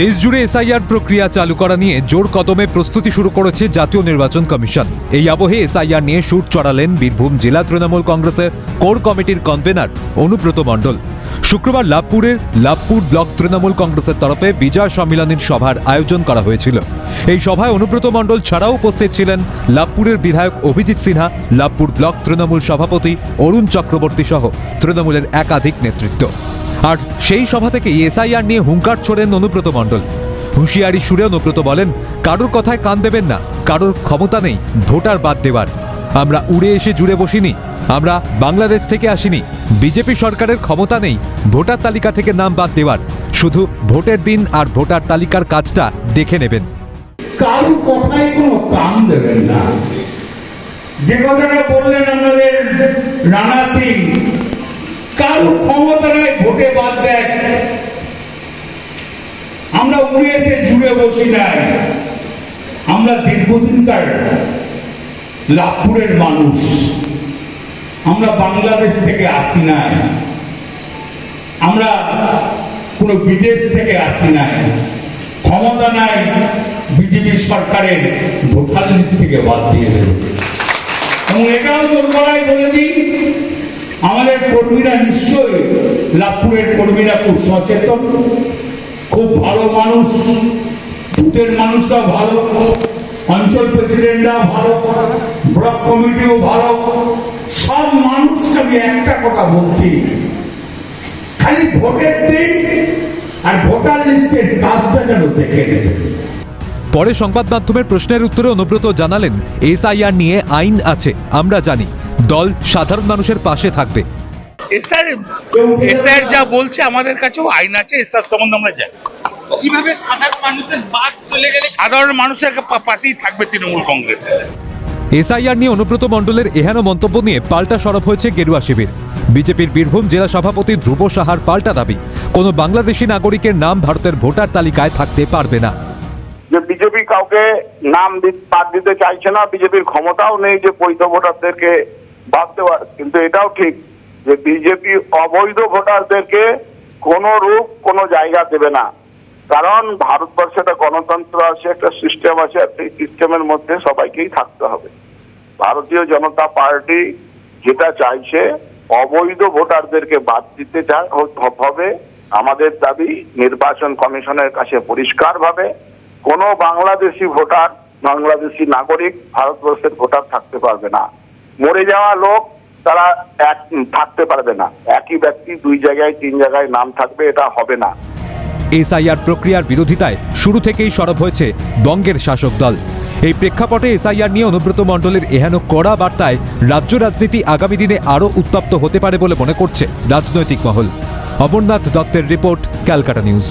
দেশ জুড়ে এসআইআর প্রক্রিয়া চালু করা নিয়ে জোর কদমে প্রস্তুতি শুরু করেছে জাতীয় নির্বাচন কমিশন। এই আবহে এসআইআর নিয়ে শুট চড়ালেন বীরভূম জেলা তৃণমূল কংগ্রেসের কোর কমিটির কনভেনার অনুব্রত মণ্ডল। শুক্রবার লাভপুরের লাভপুর ব্লক তৃণমূল কংগ্রেসের তরফে বিজয় সম্মিলনীর সভার আয়োজন করা হয়েছিল। এই সভায় অনুব্রত মণ্ডল ছাড়াও উপস্থিত ছিলেন লাভপুরের বিধায়ক অভিজিৎ সিনহা, লাভপুর ব্লক তৃণমূল সভাপতি অরুণ চক্রবর্তী সহ তৃণমূলের একাধিক নেতৃত্ব। আর সেই সভা থেকে এসআইআর নিয়ে হুঙ্কার ছোড়েন অনুব্রত মণ্ডল। হুঁশিয়ারি সুরে অনুব্রত বলেন, কারোর কথায় কান দেবেন না, কারোর ক্ষমতা নেই, ভোটার বাদ দেওয়ার আমরা উড়ে এসে জুড়ে বসিনি, আমরা বাংলাদেশ থেকে আসিনি, বিজেপি সরকারের ক্ষমতা নেই, ভোটার তালিকা থেকে নাম বাদ দেওয়ার শুধু ভোটের দিন আর ভোটার তালিকার কাজটা দেখে নেবেন। কথায় কান দেবেন না। যে কথাটা বললেন আমাদের রানা সিং কারু ক্ষমতা নয় ভোটে বাদ দেয় আমরা উড়ে জুড়ে বসি নাই। আমরা দীর্ঘদিনকার লাভপুরের মানুষ। আমরা বাংলাদেশ থেকে আসি নাই। আমরা কোনো বিদেশ থেকে আসি নাই। ক্ষমতা নাই, বিজেপি সরকারের ভোটার থেকে বাদ দিয়ে দেবে। এবং এটাও তোর বলে দিই আমাদের কর্মীরা নিশ্চয়ই লাভপুরের কর্মীরা খুব সচেতন, খুব ভালো মানুষ, বুথের মানুষরা ভালো, অঞ্চল প্রেসিডেন্টরা ভালো, ব্লক কমিটিও ভালো, সব মানুষকে আমি একটা কথা বলছি। খালি ভোটের দিন আর ভোটার লিস্টের কাজটা যেন দেখে পরে সংবাদ মাধ্যমের প্রশ্নের উত্তরে অনুব্রত জানালেন, এসআইআর নিয়ে আইন আছে, আমরা জানি। দল সাধারণ মানুষের পাশে থাকবে। এসআর এসআর যা বলছে আমাদের কাছেও আইন আছে এসআর সম্বন্ধে আমরা জানি। কীভাবে সাধারণ মানুষের বাদ চলে গেলে সাধারণ মানুষের পাশেই থাকবে তৃণমূল কংগ্রেস। এসআইআর নিয়ে অনুব্রত মণ্ডলের এহেন মন্তব্য নিয়ে পাল্টা সরব হয়েছে গেরুয়া শিবির। বিজেপির বীরভূম জেলা সভাপতি ধ্রুব সাহার পাল্টা দাবি কোনো বাংলাদেশি নাগরিকের নাম ভারতের ভোটার তালিকায় থাকতে পারবে না। যে বিজেপি কাউকে নাম বাদ দিতে চাইছে না বিজেপির ক্ষমতাও নেই যে বৈধ ভোটারদেরকে বাদ দেওয়ার কিন্তু এটাও ঠিক যে বিজেপি অবৈধ ভোটারদেরকে কোন রূপ, কোনো জায়গা দেবে না। কারণ ভারতবর্ষে একটা গণতন্ত্র আছে, একটা সিস্টেম আছে সেই সিস্টেমের মধ্যে সবাইকেই থাকতে হবে। ভারতীয় জনতা পার্টি যেটা চাইছে, অবৈধ ভোটারদেরকে বাদ দিতে হবে, আমাদের দাবি নির্বাচন কমিশনের কাছে পরিষ্কারভাবে কোনো বাংলাদেশি ভোটার, বাংলাদেশি নাগরিক ভারতবর্ষের ভোটার থাকতে পারবে না। মরে যাওয়া লোক, তারা এক, থাকতে পারবে না। একই ব্যক্তি দুই জায়গায়, তিন জায়গায় নাম থাকবে, এটা হবে না। এসআইআর প্রক্রিয়ার বিরোধিতায় শুরু থেকেই সরব হয়েছে বঙ্গের শাসক দল। এই প্রেক্ষাপটে এসআইআর নিয়ে অনুব্রত মণ্ডলের এহেন কড়া বার্তায় রাজ্য রাজনীতি আগামী দিনে আরও উত্তপ্ত হতে পারে বলে মনে করছে রাজনৈতিক মহল। অমরনাথ দত্তের রিপোর্ট, ক্যালকাটা নিউজ।